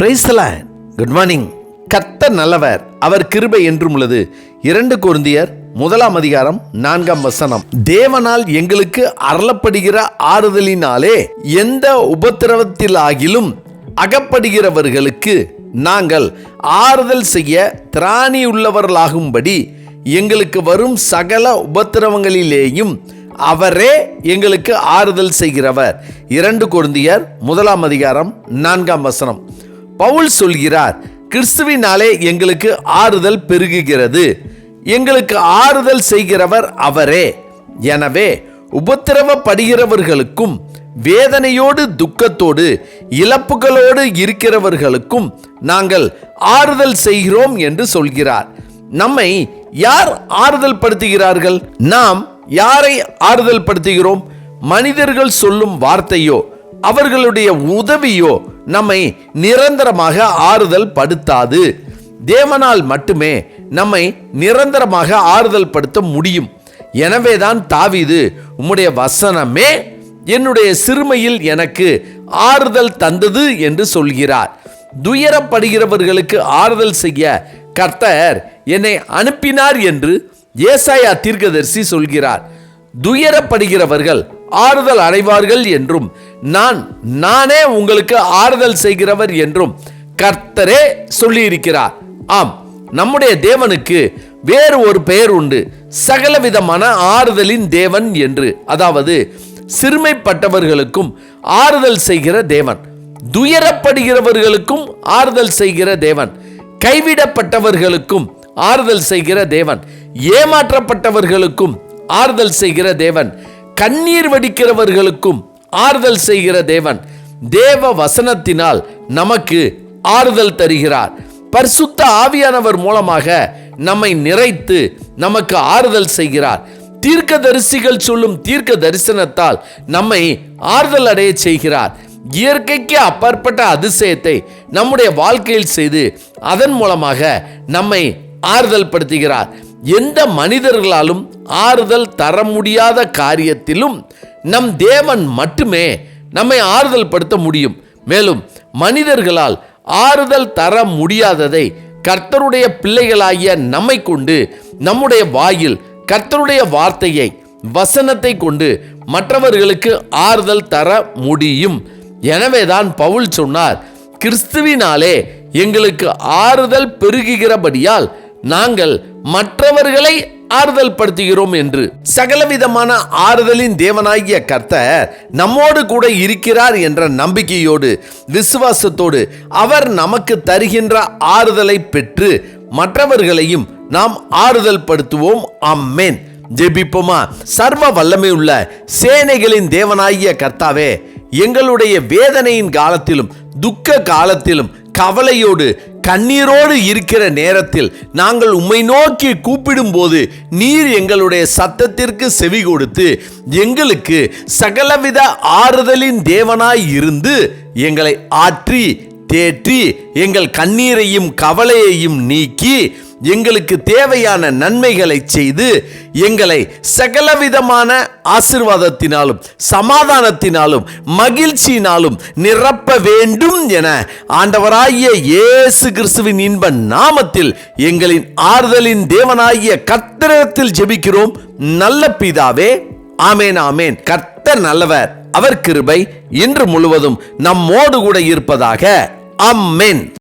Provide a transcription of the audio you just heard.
பிரைஸ்ல good morning கத்த நல்லவர். அவர் கிருபை என்றும் உள்ளது. இரண்டு கொருந்தியர் முதலாம் அதிகாரம் நான்காம் வசனம். தேவனால் எங்களுக்கு அருளப்படுகிற ஆறுதலினாலே எந்த உபத்திரவத்திலாகிலும் அகப்படுகிறவர்களுக்கு நாங்கள் ஆறுதல் செய்ய திராணி உள்ளவர்களாகும்படி எங்களுக்கு வரும் சகல உபத்திரவங்களிலேயும் அவரே எங்களுக்கு ஆறுதல் செய்கிறவர். இரண்டு கொருந்தியர் முதலாம் அதிகாரம் நான்காம் வசனம். பவுல் சொல்கிறார் கிறிஸ்துவினாலே எங்களுக்கு ஆறுதல் பெருகுகிறது. எங்களுக்கு ஆறுதல் செய்கிறவர் அவரே. எனவே உபத்திரவப்படுகிறவர்களுக்கும் வேதனையோடு துக்கத்தோடு இழப்புகளோடு இருக்கிறவர்களுக்கும் நாங்கள் ஆறுதல் செய்கிறோம் என்று சொல்கிறார். நம்மை யார் ஆறுதல் படுத்துகிறார்கள்? நாம் யாரை ஆறுதல் படுத்துகிறோம்? மனிதர்கள் சொல்லும் வார்த்தையோ அவர்களுடைய உதவியோ நம்மை நிரந்தரமாக ஆறுதல் படுத்தாது. தேவனால் மட்டுமே நம்மை நிரந்தரமாக ஆறுதல் படுத்த முடியும். எனவேதான் தாவிது உம்முடைய வசனமே என்னுடைய சிறுமையில் எனக்கு ஆறுதல் தந்தது என்று சொல்கிறார். துயரப்படுகிறவர்களுக்கு ஆறுதல் செய்ய கர்த்தர் என்னை அனுப்பினார் என்று ஏசாயா தீர்க்கதரிசி சொல்கிறார். துயரப்படுகிறவர்கள் ஆறுதல் அடைவார்கள் என்றும் நான் நானே உங்களுக்கு ஆறுதல் செய்கிறவர் என்றும் கர்த்தரே சொல்லியிருக்கிறார். ஆம் நம்முடைய தேவனுக்கு வேறு ஒரு பெயர் உண்டு. சகலவிதமான ஆறுதலின் தேவன் என்று அதாவது சிறுமைப்பட்டவர்களுக்கும் ஆறுதல் செய்கிற தேவன். துயரப்படுகிறவர்களுக்கும் ஆறுதல் செய்கிற தேவன். கைவிடப்பட்டவர்களுக்கும் ஆறுதல் செய்கிற தேவன். ஏமாற்றப்பட்டவர்களுக்கும் ஆறுதல் செய்கிற தேவன். கண்ணீர் வடிக்கிறவர்களுக்கும் ஆறுதல் செய்கிற தேவன் தேவ வசனத்தினால் நமக்கு ஆறுதல் தருகிறார். பரிசுத்த ஆவியானவர் மூலமாக நம்மை நிறைத்து நமக்கு ஆறுதல் செய்கிறார். தீர்க்க தரிசிகள் சொல்லும் தீர்க்க தரிசனத்தால் நம்மை ஆறுதல் அடைய செய்கிறார். இயற்கைக்கு அப்பாற்பட்ட அதிசயத்தை நம்முடைய வாழ்க்கையில் செய்து அதன் மூலமாக நம்மை ஆறுதல் படுத்துகிறார் எந்த மனிதர்களாலும் ஆறுதல் தர முடியாத காரியத்திலும் நம் தேவன் மட்டுமே நம்மை ஆறுதல் படுத்த முடியும். மேலும் மனிதர்களால் ஆறுதல் தர முடியாததை கர்த்தருடைய பிள்ளைகளாகிய நம்மை கொண்டு நம்முடைய வாயில் கர்த்தருடைய வார்த்தையை வசனத்தை கொண்டு மற்றவர்களுக்கு ஆறுதல் தர முடியும். எனவேதான் பவுல் சொன்னார் கிறிஸ்துவினாலே எங்களுக்கு ஆறுதல் பெருகுகிறபடியால் நாங்கள் மற்றவர்களை ஆறுதல் படுத்துகிறோம் என்று. சகலவிதமான ஆறுதலின் தேவனாகிய கர்த்தர் நம்மோடு கூட இருக்கிறார் என்ற நம்பிக்கையோடு விசுவாசத்தோடு அவர் நமக்கு தருகின்ற ஆறுதலை பெற்று மற்றவர்களையும் நாம் ஆறுதல் படுத்துவோம் அம்மேன் ஜெபிப்போமா? சர்வ வல்லமை உள்ள சேனைகளின் தேவனாகிய கர்த்தாவே எங்களுடைய வேதனையின் காலத்திலும் துக்க காலத்திலும் கவலையோடு கண்ணீரோடு இருக்கிற நேரத்தில் நாங்கள் உம்மை நோக்கி கூப்பிடும்போது நீர் எங்களுடைய சத்தத்திற்கு செவி கொடுத்து எங்களுக்கு சகலவித ஆறுதலின் தேவனாய் இருந்து எங்களை ஆற்றி தேற்றி எங்கள் கண்ணீரையும் கவலையையும் நீக்கி எங்களுக்கு தேவையான நன்மைகளை செய்து எங்களை சகலவிதமான ஆசிர்வாதத்தினாலும் சமாதானத்தினாலும் மகிழ்ச்சியினாலும் நிரப்ப வேண்டும் என ஆண்டவராகிய இயேசு கிறிஸ்துவின் இன்ப நாமத்தில் எங்களின் ஆறுதலின் தேவனாகிய கத்திரத்தில் ஜெபிக்கிறோம். நல்ல பிதாவே ஆமேன் ஆமேன். கர்த்தர் நல்லவர் அவர் கிருபை இன்று முழுவதும் நம்மோடு கூட இருப்பதாக. அம்மேன்